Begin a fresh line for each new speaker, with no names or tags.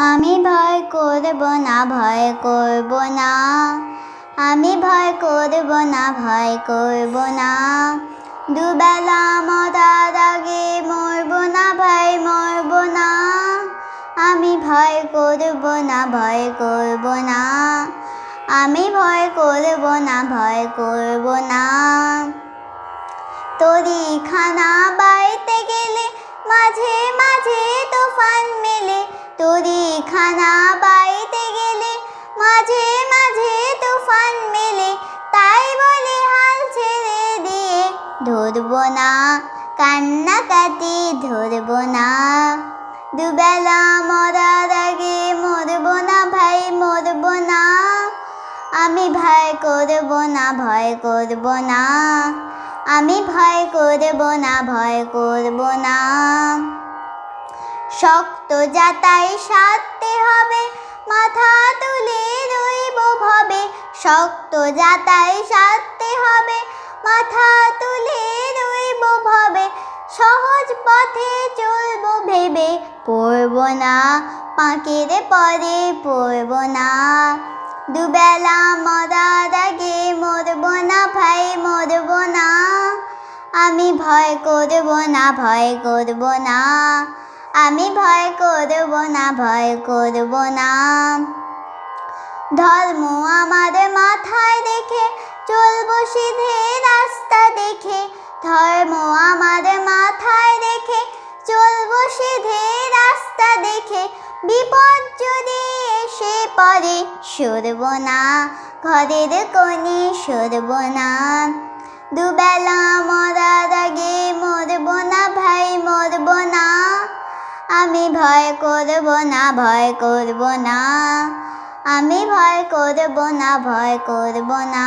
আমি ভয় করব না, ভয় করব না। আমি ভয় করব না, ভয় করব না। দুবেলা মরার আগে মরব না ভাই মরব না। আমি ভয় করব না, ভয় করব না। আমি ভয় করব না, ভয় করব না। তরি খানা বাইতে গেলে মাঝে মাঝে মেলে তরি খানা বাইতে গেলে মাঝে মাঝে তুফান মেলে, তাই বলে হাল ছেড়ে দিয়ে ধরবো না, কান্নাকাটি ধরবো না। দুবেলা মরার আগে মরবো না ভাই, মরবো না। আমি ভয় করব না ভয় করব না। আমি ভয় করব না ভয় করব না। শক্ত যাতাই সারতে হবে, মাথা তুলে রইব ভবে। শক্ত যাতাই সারতে হবে, মাথা তুলে রইব ভবে। সহজ পথে চলবো ভেবে, পড়ব না পাঁকের পরে, পড়ব না। দুবেলা মরার আগে মরব না ভাই, মরব না। আমি ভয় করব না, ভয় করব না। আমি ভয় করব না, ভয় করব না। ধর্ম আমাদের মাথায় রেখে চলবো সিধে রাস্তা দেখে। ধর্ম আমাদের মাথায় রেখে চলবো সিধে রাস্তা দেখে। বিপদ যদি এসে পড়ে, সরব না। ঘরের কোণে সরব না। দুবেলা মরার আগে আমি ভয় করব না ভয় করব না। আমি ভয় করব না ভয় করব না।